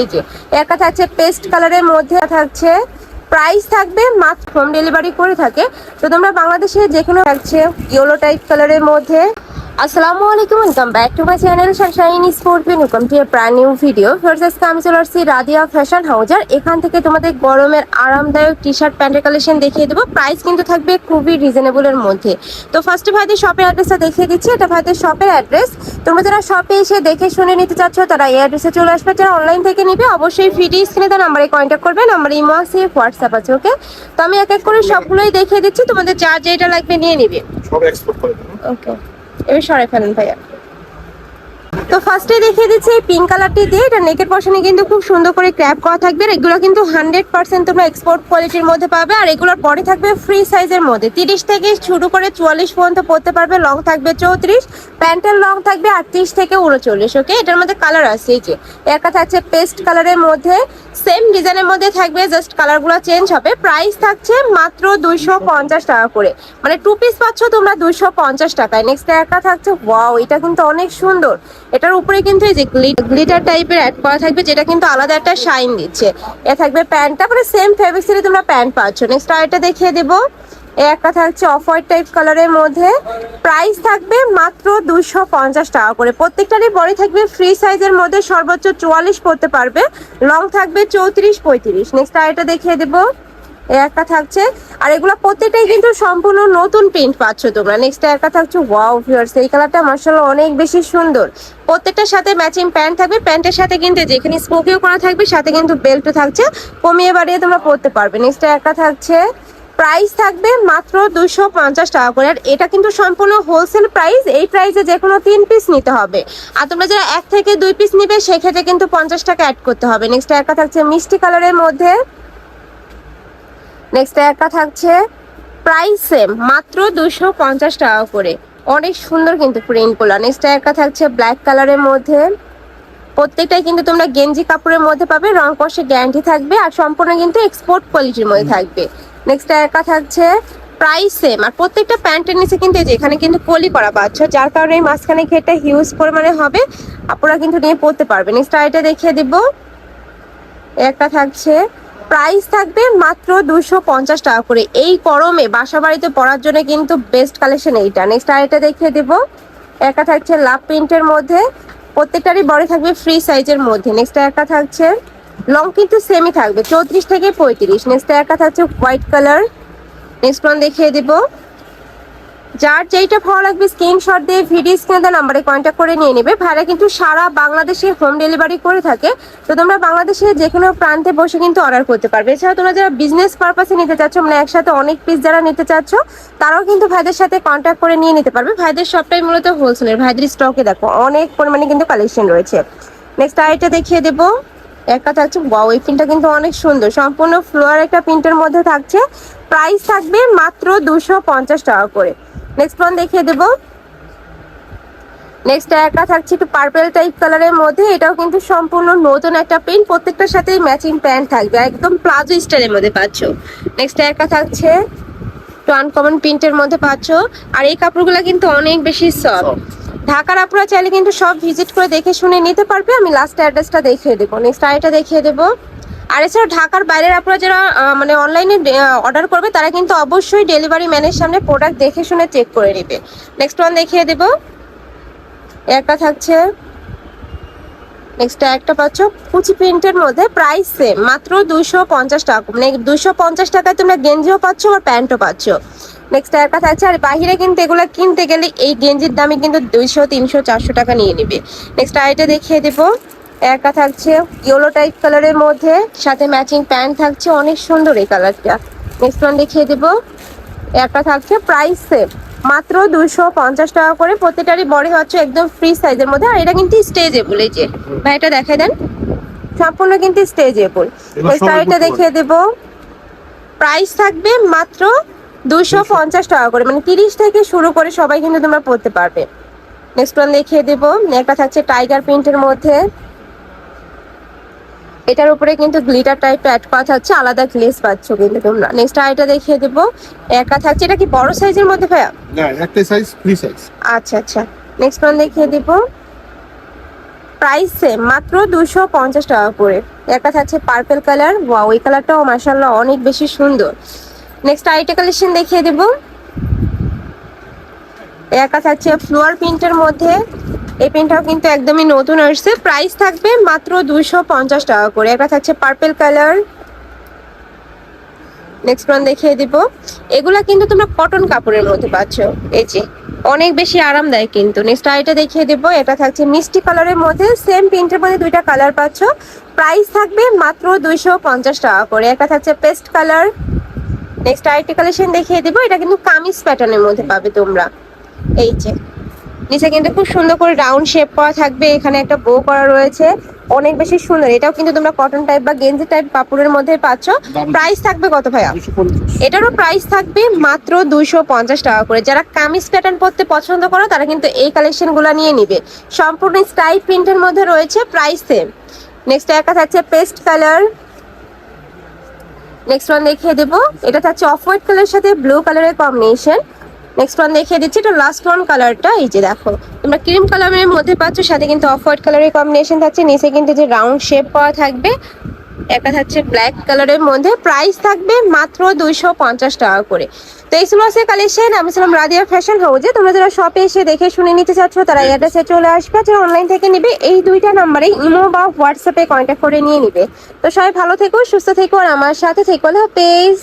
এই যে। একটা থাকছে পেস্ট কালারের মধ্যে থাকছে প্রাইস থাকবে, মাত্র হোম ডেলিভারি করে থাকে। তো তোমরা বাংলাদেশে যে কোনো থাকছে ইয়েলো টাইপ কালারের মধ্যে আসসালামু আলাইকুম welcome back to my channel sunshine স্পোর্টবিন welcome to a brand new video first আমি চলে আসছি রাদিয়া ফ্যাশন হাউজার এখান থেকে তোমাদের গরমের আরামদায়ক টি শার্ট প্যান্টের কালেকশন দেখিয়ে দেবো। প্রাইস কিন্তু থাকবে খুবই রিজনেবলের মধ্যে। তো ফার্স্টে ভাইদের শপের অ্যাড্রেসটা দেখিয়ে দিচ্ছি। এটা ভাইদের শপের অ্যাড্রেস তোমরা যারা শপে এসে দেখে শুনে নিতে চাচ্ছ তারা এই অ্যাড্রেসে চলে আসবে। যারা অনলাইন থেকে নিবে অবশ্যই ভিডিও স্ক্রিনে তার নাম্বারে কন্ট্যাক্ট করবে। নাম্বার ইমো আছে হোয়াটসঅ্যাপ আছে ওকে তো আমি এক এক করে সবগুলোই দেখিয়ে দিচ্ছি। তোমাদের যা যেটা লাগবে নিয়ে নিবে। সব এক্সপোর্ট করে দেবো। ওকে এবার সরাই ফেলেন ভাইয়া। তো ফার্স্টে দেখিয়ে দিচ্ছি এই পিঙ্ক কালারটি দিয়ে। এটা নেকের পশনে কিন্তু খুব সুন্দর করে ক্র্যাপ করা থাকবে। আর এগুলো কিন্তু হান্ড্রেড পার্সেন্ট তোমরা এক্সপোর্ট কোয়ালিটির মধ্যে পাবে। আর এগুলোর পরে থাকবে ফ্রি সাইজের মধ্যে। তিরিশ থেকে শুরু করে চুয়াল্লিশ পর্যন্ত পড়তে পারবে। লং থাকবে চৌত্রিশ। প্যান্টের লং থাকবে আটত্রিশ থেকে উনচল্লিশ ওকে এটার মধ্যে কালার আছে এই যে। একটা থাকছে পেস্ট কালারের মধ্যে। সেম ডিজাইনের মধ্যে থাকবে জাস্ট কালারগুলো চেঞ্জ হবে। প্রাইস থাকছে মাত্র দুইশো পঞ্চাশ টাকা করে। মানে টু পিস পাচ্ছ তোমরা দুইশো পঞ্চাশ টাকায়। নেক্সট একটা থাকছে ওয়াও এটা কিন্তু অনেক সুন্দর। এটার উপরে কিন্তু এই যে গ্লিটার টাইপের অ্যাড করা থাকবে, যেটা কিন্তু আলাদা একটা শাইন দিচ্ছে। এ থাকবে প্যান্টটা মানে সেম ফেব্রিক্সেরই তোমরা প্যান্ট পাচ্ছ। নেক্সট আরেকটা দেখিয়ে দেবো। একটা থাকছে অফ হোয়াইট টাইপ কালারের মধ্যে। প্রাইস থাকবে মাত্র দুশো পঞ্চাশ টাকা করে। প্রত্যেকটারই বডি থাকবে ফ্রি সাইজের মধ্যে সর্বোচ্চ চুয়াল্লিশ পড়তে পারবে। লং থাকবে চৌত্রিশ পঁয়ত্রিশ। নেক্সট আরেকটা দেখিয়ে দেবো। একটা থাকছে। আর এগুলো প্রত্যেকটাই কিন্তু সম্পূর্ণ নতুন প্রিন্ট পাচ্ছ তোমরা। নেক্সট একটা থাকছে ওয়াও ভিউয়ার্স এই কালারটা মার্শাল্লাহ অনেক বেশি সুন্দর। প্রত্যেকটার সাথে ম্যাচিং প্যান্ট থাকবে। প্যান্টের সাথে কিন্তু যেখানে স্মোকিও করা থাকবে, সাথে কিন্তু বেল্টও থাকছে। কমিয়ে বাড়িয়ে তোমরা পড়তে পারবে। নেক্সট একটা থাকছে প্রাইস থাকবে মাত্র দুশো পঞ্চাশ টাকা করে। আর এটা কিন্তু সম্পূর্ণ হোলসেল প্রাইস এই প্রাইসে যে কোনো তিন পিস নিতে হবে। আর তোমরা যারা এক থেকে দুই পিস নিবে, সেক্ষেত্রে কিন্তু পঞ্চাশ টাকা অ্যাড করতে হবে। নেক্সট একটা থাকছে মিষ্টি কালারের মধ্যে। নেক্সট একটা থাকছে প্রাইস সেম মাত্র দুশো পঞ্চাশ টাকা করে। অনেক সুন্দর কিন্তু প্রিন্টগুলো নেক্সট একটা থাকছে ব্ল্যাক কালারের মধ্যে। প্রত্যেকটাই কিন্তু তোমরা গেঞ্জি কাপড়ের মধ্যে পাবে রং কষে গ্যারান্টি থাকবে আর সম্পূর্ণ কিন্তু এক্সপোর্ট কোয়ালিটির মধ্যে থাকবে। নেক্সট একটা থাকছে প্রাইস সেম আর প্রত্যেকটা প্যান্টের নিচে কিন্তু এখানে কিন্তু কলি করা পাচ্ছ যার কারণে এই মাঝখানে ঘেরটা হিউজ পরিমাণে হবে আপনারা কিন্তু নিয়ে পড়তে পারবে। নেক্সট আরেকটা দেখিয়ে দেবো। একটা থাকছে প্রাইস থাকবে মাত্র দুশো পঞ্চাশ টাকা করে। এই গরমে বাসা বাড়িতে পড়ার জন্য কিন্তু বেস্ট কালেকশন এইটা। নেক্সট আরেকটা দেখিয়ে দেব। একা থাকছে লাভ প্রিন্টের মধ্যে। প্রত্যেকটারই বড় থাকবে ফ্রি সাইজের মধ্যে। নেক্সট একটা থাকছে লং কিন্তু সেমই থাকবে, চৌত্রিশ থেকে পঁয়ত্রিশ। নেক্সট একটা থাকছে হোয়াইট কালার নেক্সট ওয়ান দেখিয়ে দেবো। যার যেইটা ভালো লাগবে স্ক্রিনশট দিয়ে ভিডিও স্ক্রিনে নাম্বারে কন্ট্যাক্ট করে নিয়ে নেবে। ভাইরা কিন্তু সারা বাংলাদেশে হোম ডেলিভারি করে থাকে। তো তোমরা বাংলাদেশে যে কোনো প্রান্তে বসে কিন্তু অর্ডার করতে পারবে। এছাড়া তোমরা যারা বিজনেস পারপাসে নিতে চাচ্ছ মানে একসাথে অনেক পিস যারা নিতে চাচ্ছ, তারাও কিন্তু ভাইদের সাথে কন্ট্যাক্ট করে নিয়ে নিতে পারবে। ভাইদের সবটাই মূলত হোলসেলের ভাইদের স্টকে দেখো, অনেক পরিমাণে কিন্তু কালেকশন রয়েছে। নেক্সট আরেকটা দেখিয়ে দেবো। একটা থাকছে ওয়াও এই প্রিন্টটা কিন্তু অনেক সুন্দর। সম্পূর্ণ ফ্লোয়ার একটা প্রিন্টের মধ্যে থাকছে। প্রাইস থাকবে মাত্র দুশো টাকা করে। নেক্সট ওয়ান দেখিয়ে দেবো। নেক্সট একটা থাকছে একটু পার্পেল টাইপ কালারের মধ্যে। এটাও কিন্তু সম্পূর্ণ নতুন একটা প্রিন্ট প্রত্যেকটার সাথেই ম্যাচিং প্যান্ট থাকবে। একদম প্লাজো স্টাইলের মধ্যে পাচ্ছ। নেক্সট একটা থাকছে একটু আনকমন প্রিন্টের মধ্যে পাচ্ছ। আর এই কাপড়গুলো কিন্তু অনেক বেশি সফট ঢাকার আপনারা চাইলে কিন্তু সব ভিজিট করে দেখে শুনে নিতে পারবে। আমি লাস্ট অ্যাড্রেসটা দেখিয়ে দেবো। নেক্সট আরেকটা দেখিয়ে দেবো। আর এছাড়া ঢাকার বাইরের আপনারা যারা মানে অনলাইনে অর্ডার করবে, তারা কিন্তু অবশ্যই ডেলিভারি ম্যানের সামনে প্রোডাক্ট দেখে শুনে চেক করে নেবে। নেক্সট ওয়ান দেখিয়ে দেবো। একটা থাকছে। নেক্সট একটা পাচ্ছ। কুচি প্রিন্টের মধ্যে প্রাইস সেম মাত্র দুশো পঞ্চাশ টাকা। মানে দুশো পঞ্চাশ টাকায় তোমরা গেঞ্জিও পাচ্ছ আর প্যান্টও পাচ্ছ। নেক্সট একটা থাকছে, আর বাহিরে কিন্তু এগুলো কিনতে গেলে এই গেঞ্জির দামে কিন্তু দুইশো, তিনশো, চারশো টাকা নিয়ে নেবে। নেক্সট আইটা দেখিয়ে দেবো। একটা থাকছে ইয়েলো টাইপ কালারের মধ্যে সাথে ম্যাচিং প্যান্ট থাকছে অনেক সুন্দর এই কালারটা নেক্সট ওয়ান দেখিয়ে দেবো। একটা থাকছে প্রাইস সেম মাত্র দুশো পঞ্চাশ টাকা করে। প্রত্যেকটারই বডি হচ্ছে একদম ফ্রি সাইজের মধ্যে আর এটা কিন্তু স্টেজেবল এই যে। ভাই এটা দেখাই দেন। সম্পূর্ণ কিন্তু স্টেজেবল সবাই এটা দেখিয়ে দেব। প্রাইস থাকবে মাত্র দুশো পঞ্চাশ টাকা করে মানে তিরিশ থেকে শুরু করে সবাই কিন্তু তোমরা পড়তে পারবে। নেক্সট ওয়ান দেখিয়ে দেবো। একটা থাকছে টাইগার প্রিন্টের মধ্যে। এটার উপরে কিন্তু গ্লিটার টাইপ অ্যাড করা থাকছে আলাদা গ্লেস পাচ্ছ কিন্তু তোমরা। নেক্সট আরেকটা দেখিয়ে দেবো। একা থাকছে এটা কি বড় সাইজের মধ্যে ভাইয়া? না একটাই সাইজ ফ্রি সাইজ আচ্ছা আচ্ছা। নেক্সট ওয়ান দেখিয়ে দেবো। প্রাইস সেম মাত্র দুশো পঞ্চাশ টাকা করে। একটা থাকছে পার্পেল কালার ওয়া ওই কালারটাও মাসাল্লাহ অনেক বেশি সুন্দর। নেক্সট আইটা কালেকশন দেখিয়ে দেব। একা থাকছে ফ্লোয়ার প্রিন্টের মধ্যে। এই প্রিন্টটাও কিন্তু একদমই নতুন আসছে। প্রাইস থাকবে মাত্র দুইশো পঞ্চাশ টাকা করে। একটা থাকছে পার্পেল কালার নেক্সট ওয়ান দেখিয়ে দিব। এগুলা কিন্তু তোমরা কটন কাপড়ের মধ্যে পাচ্ছ। এই যে, অনেক বেশি আরামদায়ক কিন্তু। নেক্সট আইটা দেখিয়ে দিব। এটা থাকছে মিষ্টি কালারের মধ্যে। সেম প্রিন্টের মধ্যে দুইটা কালার পাচ্ছ। প্রাইস থাকবে মাত্র দুইশো পঞ্চাশ টাকা করে। একটা থাকছে পেস্ট কালার নেক্সট আইটি কালেকশন দেখিয়ে দিব। এটা কিন্তু কামিজ প্যাটার্নের মধ্যে পাবে তোমরা। এই যে নিচে কিন্তু খুব সুন্দর করে রাউন্ড শেপ করা থাকবে এখানে একটা বো করা রয়েছে অনেক বেশি সুন্দর। এটাও কিন্তু তোমরা কটন টাইপ বা গেঞ্জি টাইপ কাপড়ের মধ্যে পাচ্ছ। প্রাইস থাকবে কত ভাইয়া? এটারও প্রাইস থাকবে মাত্র দুইশো পঞ্চাশ টাকা করে। যারা কামিজ প্যাটার্ন পরতে পছন্দ করো তারা কিন্তু এই কালেকশন কালেকশনগুলো নিয়ে নিবে। সম্পূর্ণ স্টাইল প্রিন্টের মধ্যে রয়েছে প্রাইস সেম নেক্সট একটা থাকছে পেস্ট কালার নেক্সট ওয়ান দেখিয়ে দেবো। এটা থাকছে অফ হোয়াইট কালারের সাথে ব্লু কালারের কম্বিনেশন নেক্সট ওয়ান দেখিয়ে দিচ্ছি এটা লাস্ট ওয়ান কালারটা এই যে দেখো। তোমরা ক্রিম কালারের মধ্যে পাচ্ছ সাথে কিন্তু অফ হোয়াইট কালারের কম্বিনেশন থাকছে নিচে কিন্তু যে রাউন্ড শেপ করা থাকবে একটা থাকছে ব্ল্যাক কালারের মধ্যে প্রাইস থাকবে মাত্র দুইশো পঞ্চাশ টাকা করে। তো এই ছিল আজকের কালেকশন আমি ছিলাম রাদিয়া ফ্যাশন হাউজে তোমরা যারা শপে এসে দেখে শুনে নিতে চাচ্ছ তারা অ্যাড্রেসে চলে আসবে যারা অনলাইন থেকে নিবে এই দুইটা নাম্বারে ইমো বা হোয়াটসঅ্যাপে কন্ট্যাক্ট করে নিয়ে নিবে। তো সবাই ভালো থেকো সুস্থ থেকো আর আমার সাথে থেকো আল্লাহ হাফেজ।